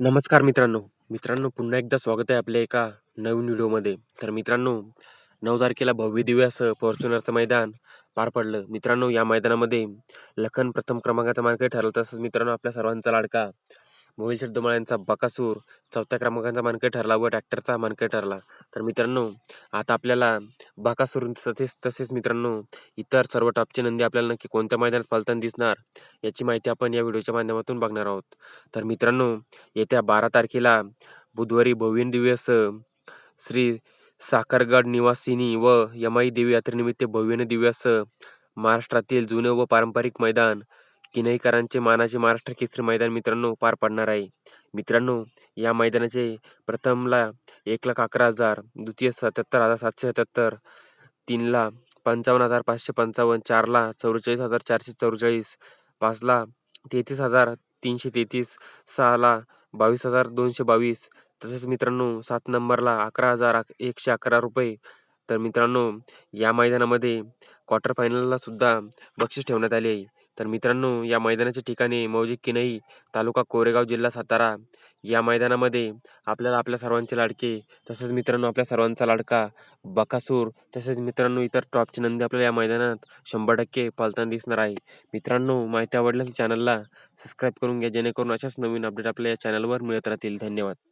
नमस्कार मित्रांनो. मित्रांनो पुन्हा एकदा स्वागत आहे आपल्या एका नवीन व्हिडिओमध्ये. तर मित्रांनो नऊ तारखेला भव्य दिव्य असं फॉर्च्युनरचं मैदान पार पडलं. मित्रांनो या मैदानामध्ये लखन प्रथम क्रमांकाचा मार्ग ठरला. तसंच मित्रांनो आपल्या सर्वांचा लाडका मोहिल शेट्टुमाळ यांचा बकासूर चौथ्या क्रमांकाचा मानकरी ठरला व ट्रॅक्टरचा मानकरी ठरला. तर मित्रांनो आता आपल्याला बकासूर तसेच तसेच मित्रांनो इतर सर्व टॉपचे नंदी आपल्याला नक्की कोणत्या मैदानात पळताना दिसणार याची माहिती आपण या व्हिडिओच्या माध्यमातून बघणार आहोत. तर मित्रांनो येत्या बारा तारखेला बुधवारी भव्य दिव्य श्री साखरगड निवासिनी व यमाई देवी यात्रेनिमित्त भव्यने दिव्यास महाराष्ट्रातील जुने व पारंपरिक मैदान किनईकरांचे मानाचे महाराष्ट्र केसरी मैदान मित्रांनो पार पडणार आहे. मित्रांनो या मैदानाचे प्रथमला एक लाख अकरा हजार द्वितीय सत्याहत्तर हजार सातशे सत्याहत्तर तीनला पंचावन्न हजार पाचशे पंचावन्न चारला चौवेचाळीस हजार चारशे चौवेचाळीस पाचला तेहतीस हजार तीनशे तेहतीस सहाला बावीस हजार दोनशे बावीस. तसेच मित्रांनो सात नंबरला अकरा हजार एकशे अकरा रुपये. तर मित्रांनो या मैदानामध्ये क्वार्टर फायनलला सुद्धा बक्षीस ठेवण्यात आले आहे. तर मित्रांनो या मैदानाच्या ठिकाणी मौजिक किनई तालुका कोरेगाव जिल्हा सातारा या मैदानामध्ये आपल्याला आपल्या सर्वांचे लाडके तसेच मित्रांनो आपल्या सर्वांचा लाडका बकासूर तसेच मित्रांनो इतर टॉपचे नंदी आपल्याला या मैदानात शंभर टक्के पालताना दिसणार आहे. मित्रांनो माहिती आवडल्यास चॅनलला सबस्क्राईब करून घ्या जेणेकरून अशाच नवीन अपडेट आपल्या या चॅनलवर मिळत राहतील. धन्यवाद.